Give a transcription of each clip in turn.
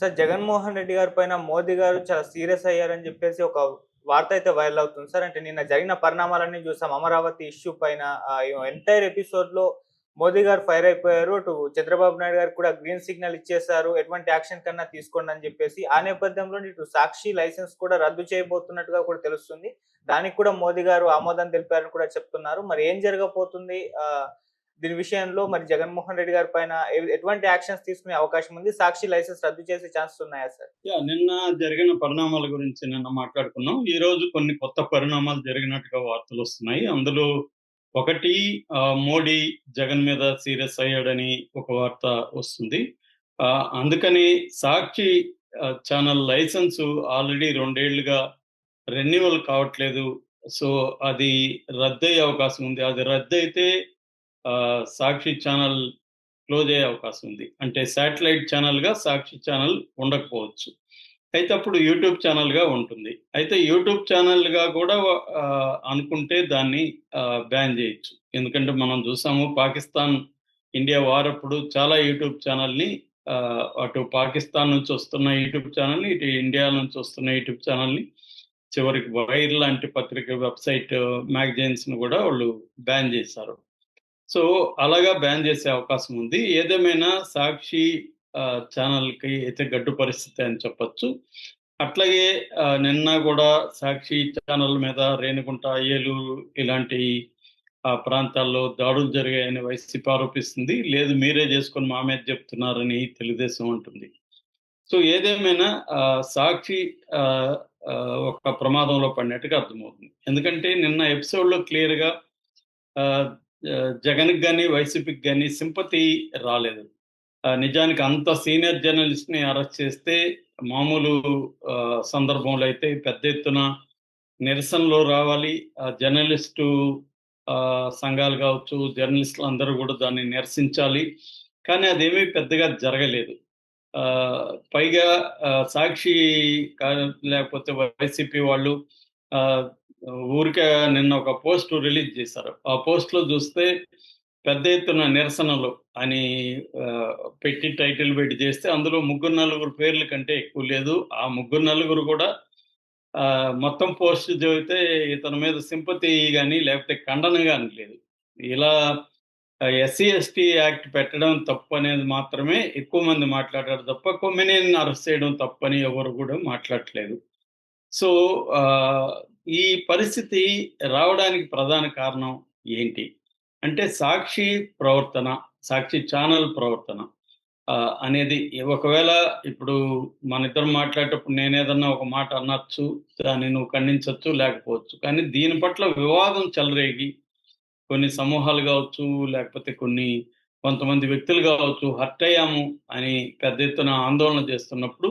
Sir Jaganmohan Reddy గారి పైన మోదీ గారు చాలా సీరియస్ అయ్యారని చెప్పేసి ఒక వార్త అయితే వైరల్ అవుతుంది. సార్ అంటే నిన్న జరిగిన పరిణామాలన్నీ చూసాం. అమరావతి ఇష్యూ పైన ఎంటైర్ ఎపిసోడ్లో మోదీ గారు ఫైర్ అయిపోయారు. అటు చంద్రబాబు నాయుడు గారు కూడా గ్రీన్ సిగ్నల్ ఇచ్చేశారు. ఎటువంటి యాక్షన్ కన్నా తీసుకోండి అని చెప్పేసి ఆ నేపథ్యంలో ఇటు సాక్షి లైసెన్స్ కూడా రద్దు చేయబోతున్నట్టుగా కూడా తెలుస్తుంది. దానికి కూడా మోదీ గారు ఆమోదం తెలిపారని కూడా చెప్తున్నారు. మరి ఏం జరగబోతుంది? దీని విషయంలో మరి జగన్మోహన్ రెడ్డి గారి పైన ఎటువంటి యాక్షన్స్ తీసుకునే అవకాశం ఉంది? సాక్షి లైసెన్స్ రద్దు చేసే ఛాన్సెస్ ఉన్నాయా సార్? నిన్న జరిగిన పరిణామాల గురించి నిన్న మాట్లాడుకున్నాం. ఈ రోజు కొన్ని కొత్త పరిణామాలు జరిగినట్టుగా వార్తలు వస్తున్నాయి. అందులో ఒకటి మోడీ జగన్ మీద సీరియస్ అయ్యాడని ఒక వార్త వస్తుంది. ఆ, అందుకని సాక్షి ఛానల్ లైసెన్స్ ఆల్రెడీ రెండేళ్ళుగా రెన్యువల్ కావట్లేదు. సో అది రద్దయ్యే అవకాశం ఉంది. అది రద్దు అయితే సాక్షి ఛానల్ క్లోజ్ అయ్యే అవకాశం ఉంది. అంటే శాటిలైట్ ఛానల్గా సాక్షి ఛానల్ ఉండకపోవచ్చు. అయితే అప్పుడు యూట్యూబ్ ఛానల్గా ఉంటుంది. అయితే యూట్యూబ్ ఛానల్గా కూడా అనుకుంటే దాన్ని బ్యాన్ చేయొచ్చు. ఎందుకంటే మనం చూసాము పాకిస్తాన్ ఇండియా వారప్పుడు చాలా యూట్యూబ్ ఛానల్ని ఆ, అటు పాకిస్తాన్ నుంచి వస్తున్న యూట్యూబ్ ఛానల్ని ఇటు ఇండియా నుంచి వస్తున్న యూట్యూబ్ ఛానల్ని చివరికి వైర్ లాంటి పత్రిక వెబ్సైట్ మ్యాగజైన్స్ని కూడా వాళ్ళు బ్యాన్ చేశారు. సో అలాగా బ్యాన్ చేసే అవకాశం ఉంది. ఏదేమైనా సాక్షి ఆ, ఛానల్కి అయితే గడ్డు పరిస్థితి అని చెప్పొచ్చు. అట్లాగే నిన్న కూడా సాక్షి ఛానల్ మీద రేణుగుంట ఏలూరు ఇలాంటి ఆ ప్రాంతాల్లో దాడులు జరిగాయని వైసీపీ ఆరోపిస్తుంది. లేదు మీరే చేసుకొని మా మీద చెప్తున్నారని తెలుగుదేశం అంటుంది. సో ఏదేమైనా సాక్షి ఆ, ఒక ప్రమాదంలో పడినట్టుగా అర్థమవుతుంది. ఎందుకంటే నిన్న ఎపిసోడ్లో క్లియర్గా జగన్కి కానీ వైసీపీకి కానీ సింపతి రాలేదు. నిజానికి అంత సీనియర్ జర్నలిస్ట్ని అరెస్ట్ చేస్తే మామూలు ఆ, సందర్భంలో అయితే పెద్ద ఎత్తున నిరసనలో రావాలి. ఆ, జర్నలిస్టు ఆ, సంఘాలు కావచ్చు జర్నలిస్టులు అందరూ కూడా దాన్ని నిరసించాలి. కానీ అదేమీ పెద్దగా జరగలేదు. ఆ, పైగా సాక్షి కా- లేకపోతే వైసీపీ వాళ్ళు ఆ, ఊరికే నిన్న ఒక పోస్ట్ రిలీజ్ చేశారు. ఆ పోస్ట్లో చూస్తే పెద్ద ఎత్తున నిరసనలు అని పెట్టి టైటిల్ పెట్టి చేస్తే అందులో ముగ్గురు నలుగురు పేర్ల కంటే ఎక్కువ లేదు. ఆ ముగ్గురు నలుగురు కూడా మొత్తం పోస్ట్ చదివితే ఇతని మీద సింపతి కానీ లేకపోతే ఖండన కానీ లేదు. ఇలా ఎస్సీ ఎస్టీ యాక్ట్ పెట్టడం తప్పు అనేది మాత్రమే ఎక్కువ మంది మాట్లాడారు తప్ప కొమ్మినేని అరెస్ట్ చేయడం తప్పని ఎవరు కూడా మాట్లాడట్లేదు. సో ఈ పరిస్థితి రావడానికి ప్రధాన కారణం ఏంటి? అంటే సాక్షి ప్రవర్తన సాక్షి ఛానల్ ప్రవర్తన అనేది ఒకవేళ ఇప్పుడు మన ఇద్దరం మాట్లాడేటప్పుడు నేను ఏదన్నా ఒక మాట అనొచ్చు దాన్ని నువ్వు ఖండించవచ్చు లేకపోవచ్చు. కానీ దీని పట్ల వివాదం చెలరేగి కొన్ని సమూహాలు కావచ్చు లేకపోతే కొన్ని కొంతమంది వ్యక్తులు కావచ్చు హర్ట్ అయ్యాము అని పెద్ద ఎత్తున ఆందోళన చేస్తున్నప్పుడు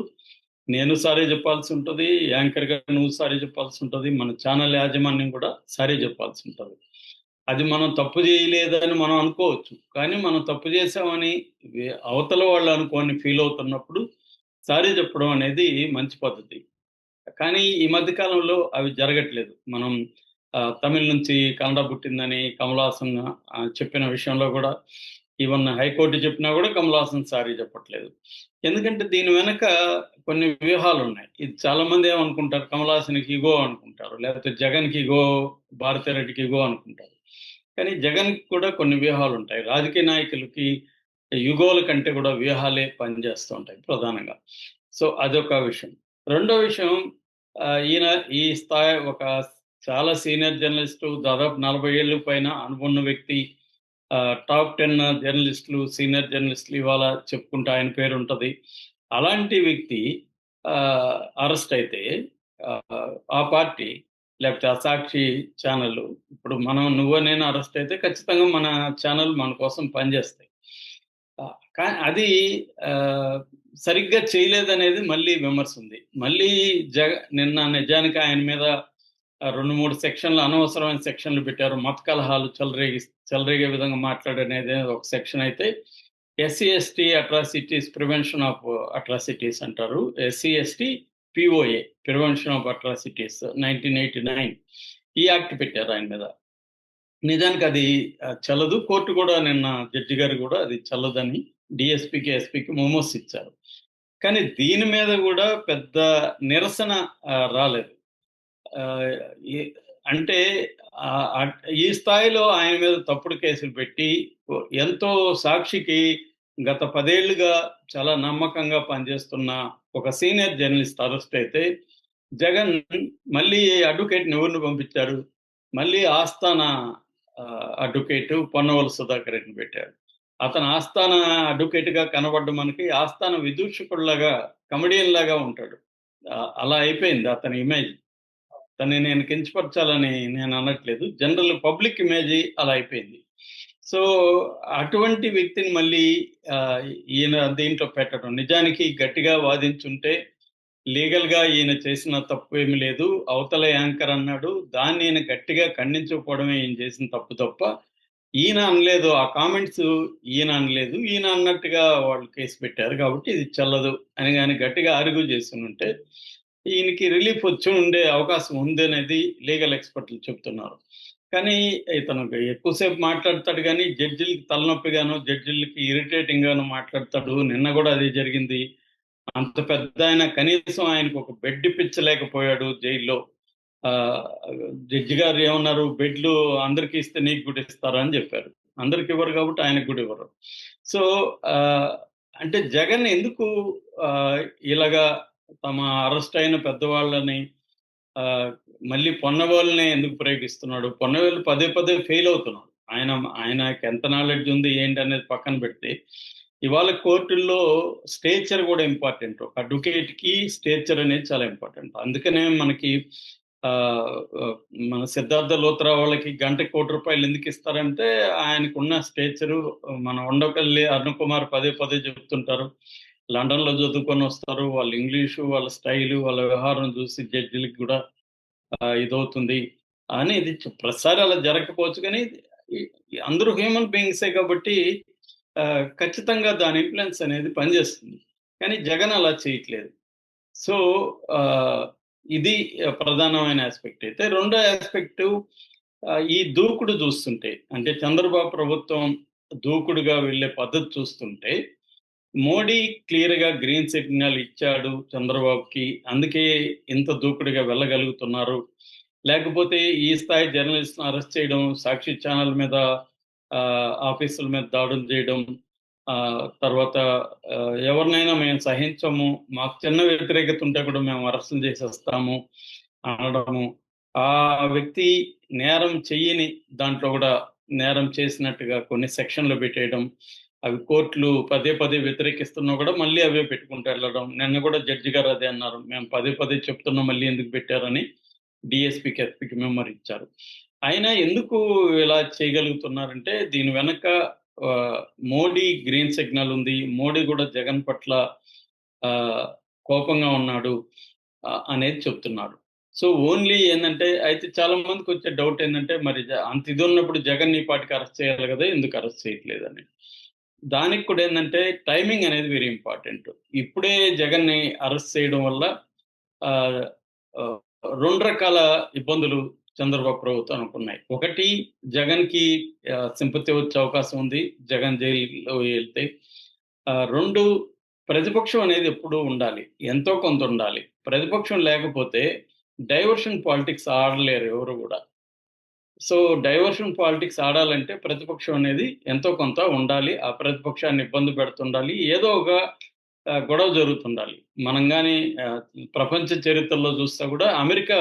నేను సారీ చెప్పాల్సి ఉంటుంది యాంకర్గా నువ్వు సారీ చెప్పాల్సి ఉంటుంది మన ఛానల్ యాజమాన్యం కూడా సారీ చెప్పాల్సి ఉంటుంది. అది మనం తప్పు చేయలేదని మనం అనుకోవచ్చు కానీ మనం తప్పు చేసామని అవతల వాళ్ళు అనుకోని ఫీల్ అవుతున్నప్పుడు సారీ చెప్పడం అనేది మంచి పద్ధతి. కానీ ఈ మధ్య కాలంలో అవి జరగట్లేదు. మనం తమిళ నుంచి కన్నడ పుట్టిందని కమలాసన్ చెప్పిన విషయంలో కూడా ఈవెన్ హైకోర్టు చెప్పినా కూడా కమల్ హాసన్ సారీ చెప్పట్లేదు. ఎందుకంటే దీని వెనక కొన్ని వ్యూహాలు ఉన్నాయి. ఇది చాలా మంది ఏమనుకుంటారు? కమలాసన్కి ఇగో అనుకుంటారు. లేకపోతే జగన్కి ఇగో భారతిరెడ్డికి ఇగో అనుకుంటారు. కానీ జగన్కి కూడా కొన్ని వ్యూహాలు ఉంటాయి. రాజకీయ నాయకులకి యుగోల కంటే కూడా వ్యూహాలే పనిచేస్తూ ఉంటాయి ప్రధానంగా. సో అదొక విషయం. రెండో విషయం ఈయన ఈ స్థాయి ఒక చాలా సీనియర్ జర్నలిస్టు దాదాపు నలభై ఏళ్ళు పైన అనుకున్న వ్యక్తి టాప్ టెన్ జర్నలిస్టులు సీనియర్ జర్నలిస్టులు ఇవాళ చెప్పుకుంటే ఆయన పేరు ఉంటుంది. అలాంటి వ్యక్తి ఆ, అరెస్ట్ అయితే ఆ, పార్టీ లేకపోతే అసాక్షి ఛానల్ ఇప్పుడు మనం నువ్వు నేను అరెస్ట్ అయితే ఖచ్చితంగా మన ఛానల్ మన కోసం పనిచేస్తాయి. కానీ అది సరిగ్గా చేయలేదనేది మళ్ళీ విమర్శ ఉంది. మళ్ళీ జగ నిన్న నిజానికి ఆయన మీద రెండు మూడు సెక్షన్లు అనవసరమైన సెక్షన్లు పెట్టారు. మత కలహాలు చెలరేగి చెలరేగే విధంగా మాట్లాడనేది ఒక సెక్షన్ అయితే SC ST atrocities prevention of atrocities అంటారు. SC ST POA prevention of atrocities nineteen eighty nine. ఈ యాక్ట్ పెట్టారు ఆయన మీద. నిజానికి అది చల్లదు. కోర్టు కూడా నిన్న జడ్జి గారు కూడా అది చల్లదని డిఎస్పీకి ఎస్పీకి మోమోస్ ఇచ్చారు. కానీ దీని మీద కూడా పెద్ద నిరసన రాలేదు. అంటే ఈ స్థాయిలో ఆయన మీద తప్పుడు కేసులు పెట్టి ఎంతో సాక్షికి గత పదేళ్ళుగా చాలా నమ్మకంగా పనిచేస్తున్న ఒక సీనియర్ జర్నలిస్ట్ అరెస్ట్ అయితే జగన్ మళ్ళీ అడ్వకేట్ ఎవరిని పంపించారు? మళ్ళీ ఆస్థాన అడ్వకేట్ పొన్నవల సుధాకర్ రెడ్డిని పెట్టారు. అతను ఆస్థాన అడ్వకేట్గా కనబడ్డ మనకి ఆస్థాన విదూషకుల్లాగా కమెడియన్ లాగా ఉంటాడు అలా అయిపోయింది అతని ఇమేజ్. తను నేను కించపరచాలని నేను అనట్లేదు. జనరల్ పబ్లిక్ ఇమేజ్ అలా అయిపోయింది. సో అటువంటి వ్యక్తిని మళ్ళీ ఈయన దీంట్లో పెట్టడం. నిజానికి గట్టిగా వాదించుంటే లీగల్గా ఈయన చేసిన తప్పు ఏమి లేదు. అవతల యాంకర్ అన్నాడు దాన్ని ఈయన గట్టిగా ఖండించకపోవడమే ఈయన చేసిన తప్పు తప్ప ఈయన అనలేదు. ఆ కామెంట్స్ ఈయన అనలేదు. ఈయన అన్నట్టుగా వాళ్ళు కేసు పెట్టారు కాబట్టి ఇది చల్లదు అని కానీ గట్టిగా ఆర్గ్యూ చేస్తుంటే ఈయనకి రిలీఫ్ వచ్చి ఉండే అవకాశం ఉంది అనేది లీగల్ ఎక్స్పర్ట్లు చెప్తున్నారు. కానీ ఇతను ఎక్కువసేపు మాట్లాడతాడు కానీ జడ్జిలకి తలనొప్పిగాను జడ్జిలకి ఇరిటేటింగ్ గాను మాట్లాడతాడు. నిన్న కూడా అదే జరిగింది. అంత పెద్ద ఆయన కనీసం ఆయనకు ఒక బెడ్ ఇప్పించలేకపోయాడు జైల్లో. ఆ, జడ్జి గారు ఏమన్నారు? బెడ్లు అందరికి ఇస్తే నీకు కూడా ఇస్తారా అని చెప్పారు. అందరికి ఇవ్వరు కాబట్టి ఆయనకు కూడా ఇవ్వరు. సో ఆ, అంటే జగన్ ఎందుకు ఆ, ఇలాగా తమ అరెస్ట్ అయిన పెద్దవాళ్ళని ఆ, మళ్ళీ పొన్నవాళ్ళనే ఎందుకు ప్రయోగిస్తున్నాడు పొన్నవేలు పదే పదే ఫెయిల్ అవుతున్నాడు ఆయన ఆయనకి ఎంత నాలెడ్జ్ ఉంది ఏంటి అనేది పక్కన పెడితే ఇవాళ కోర్టుల్లో స్టేచర్ కూడా ఇంపార్టెంట్. ఒక అడ్వకేట్కి స్టేచర్ అనేది చాలా ఇంపార్టెంట్. అందుకనే మనకి ఆ, మన సిద్ధార్థ లోత్రా వాళ్ళకి గంట కోటి రూపాయలు ఎందుకు ఇస్తారంటే ఆయనకున్న స్టేచరు మన ఉండకల్లి అరుణ్ కుమార్ పదే పదే చెప్తుంటారు. లండన్లో చదువుకొని వస్తారు. వాళ్ళ ఇంగ్లీషు వాళ్ళ స్టైలు వాళ్ళ వ్యవహారం చూసి జడ్జిలకి కూడా ఇదవుతుంది. అని ఇది ప్రతిసారి అలా జరగకపోవచ్చు. కానీ అందరూ హ్యూమన్ బీయింగ్సే కాబట్టి ఖచ్చితంగా దాని ఇన్ఫ్లుయెన్స్ అనేది పనిచేస్తుంది. కానీ జగన్ అలా చేయట్లేదు. సో ఇది ప్రధానమైన ఆస్పెక్ట్ అయితే రెండో ఆస్పెక్ట్ ఈ దూకుడు చూస్తుంటే అంటే చంద్రబాబు ప్రభుత్వం దూకుడుగా వెళ్ళే పద్ధతి చూస్తుంటే మోడీ క్లియర్గా గ్రీన్ సిగ్నల్ ఇచ్చాడు చంద్రబాబుకి. అందుకే ఇంత దూకుడుగా వెళ్ళగలుగుతున్నారు. లేకపోతే ఈ స్థాయి జర్నలిస్ట్ అరెస్ట్ చేయడం సాక్షి ఛానల్ మీద ఆ, ఆఫీసుల మీద దాడులు చేయడం ఆ, తర్వాత ఎవరినైనా మేము సహించము మాకు చిన్న వ్యతిరేకత ఉంటే కూడా మేము అరెస్టులు చేసేస్తాము అనడము. ఆ వ్యక్తి నేరం చెయ్యని దాంట్లో కూడా నేరం చేసినట్టుగా కొన్ని సెక్షన్లు పెట్టేయడం అవి కోర్టులు పదే పదే వ్యతిరేకిస్తున్నా కూడా మళ్ళీ అవే పెట్టుకుంటూ వెళ్ళడం. నిన్న కూడా జడ్జి గారు అదే అన్నారు. మేము పదే పదే చెప్తున్నాం మళ్ళీ ఎందుకు పెట్టారని డిఎస్పీకి ఎస్పీకి మెమరీ ఇచ్చారు. అయినా ఎందుకు ఇలా చేయగలుగుతున్నారంటే దీని వెనక మోడీ గ్రీన్ సిగ్నల్ ఉంది. మోడీ కూడా జగన్ పట్ల ఆ, కోపంగా ఉన్నాడు అనేది చెప్తున్నారు. సో ఓన్లీ ఏంటంటే అయితే చాలా మందికి వచ్చే డౌట్ ఏంటంటే మరి అంత ఇది ఉన్నప్పుడు జగన్ ఈ పాటికి అరెస్ట్ చేయాలి కదా ఎందుకు అరెస్ట్ చేయట్లేదని. దానికి కూడా ఏంటంటే టైమింగ్ అనేది వెరీ ఇంపార్టెంట్. ఇప్పుడే జగన్ని అరెస్ట్ చేయడం వల్ల రెండు రకాల ఇబ్బందులు చంద్రబాబు ప్రభుత్వం అనుకున్నాయి. ఒకటి జగన్కి సింపతి వచ్చే అవకాశం ఉంది జగన్ జైలులో వెళ్తే. రెండు ప్రతిపక్షం అనేది ఎప్పుడూ ఉండాలి ఎంతో కొంత ఉండాలి. ప్రతిపక్షం లేకపోతే డైవర్షన్ పాలిటిక్స్ ఆడలేరు ఎవరు కూడా. సో డైవర్షన్ పాలిటిక్స్ ఆడాలంటే ప్రతిపక్షం అనేది ఎంతో కొంత ఉండాలి. ఆ ప్రతిపక్షాన్ని ఇబ్బంది పెడుతుండాలి. ఏదో ఒక గొడవ జరుగుతుండాలి. మనం కానీ ప్రపంచ చరిత్రలో చూస్తే కూడా అమెరికా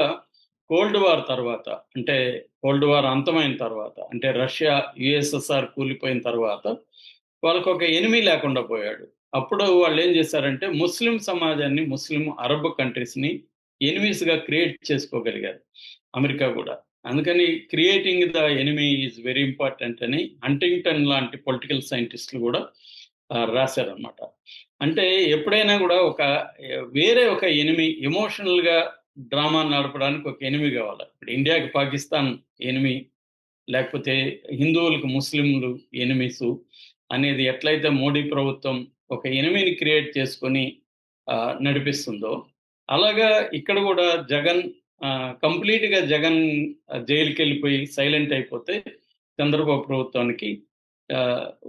కోల్డ్ వార్ తర్వాత అంటే కోల్డ్ వార్ అంతమైన తర్వాత అంటే రష్యా యుఎస్ఎస్ఆర్ కూలిపోయిన తర్వాత వాళ్ళకు ఒక ఎనిమి లేకుండా పోయాడు. అప్పుడు వాళ్ళు ఏం చేశారంటే ముస్లిం సమాజాన్ని ముస్లిం అరబ్ కంట్రీస్ని ఎనిమీస్గా క్రియేట్ చేసుకోగలిగారు. అమెరికా కూడా. అందుకని creating the enemy is very important అని హంటింగ్టన్ లాంటి పొలిటికల్ సైంటిస్టులు కూడా రాశారనమాట అంటే ఎప్పుడైనా కూడా ఒక వేరే ఒక ఎనిమి ఎమోషనల్గా డ్రామా నడపడానికి ఒక ఎనిమి కావాలి. ఇప్పుడు ఇండియాకి పాకిస్తాన్ ఎనిమి లేకపోతే హిందువులకు ముస్లింలు ఎనిమిసు అనేది ఎట్లయితే మోడీ ప్రభుత్వం ఒక ఎనిమిని క్రియేట్ చేసుకొని నడిపిస్తుందో అలాగా ఇక్కడ కూడా జగన్ కంప్లీట్గా జగన్ జైలుకి వెళ్ళిపోయి సైలెంట్ అయిపోతే చంద్రబాబు ప్రభుత్వానికి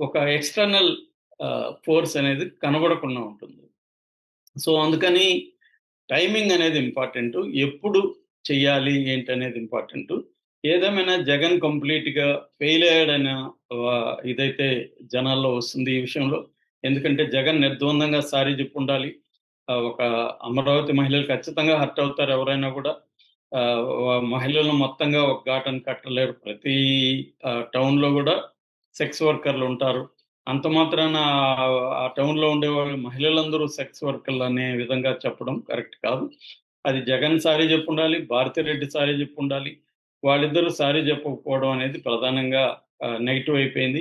ఒక ఎక్స్టర్నల్ ఫోర్స్ అనేది కనబడకుండా ఉంటుంది. సో అందుకని టైమింగ్ అనేది ఇంపార్టెంట్. ఎప్పుడు చెయ్యాలి ఏంటి అనేది ఇంపార్టెంట్. ఏదేమైనా జగన్ కంప్లీట్గా ఫెయిల్ అయ్యాడన్న ఇదైతే జనాల్లో వస్తుంది ఈ విషయంలో. ఎందుకంటే జగన్ నిర్ద్వందంగా సారీ చెప్పు ఉండాలి ఒక అమరావతి మహిళలు ఖచ్చితంగా హర్ట్ అవుతారు ఎవరైనా కూడా. ఆ, మొత్తంగా ఒక ఘాటను కట్టలేరు. ప్రతి టౌన్లో కూడా సెక్స్ వర్కర్లు ఉంటారు. అంత మాత్రాన ఆ- టౌన్లో టౌన్లో ఉండే వాళ్ళు మహిళలందరూ సెక్స్ వర్కర్లు అనే విధంగా చెప్పడం కరెక్ట్ కాదు. అది జగన్ సారీ చెప్పు ఉండాలి భారతిరెడ్డి సారీ చెప్పు ఉండాలి వాళ్ళిద్దరూ సారీ చెప్పకపోవడం అనేది ప్రధానంగా నెగిటివ్ అయిపోయింది.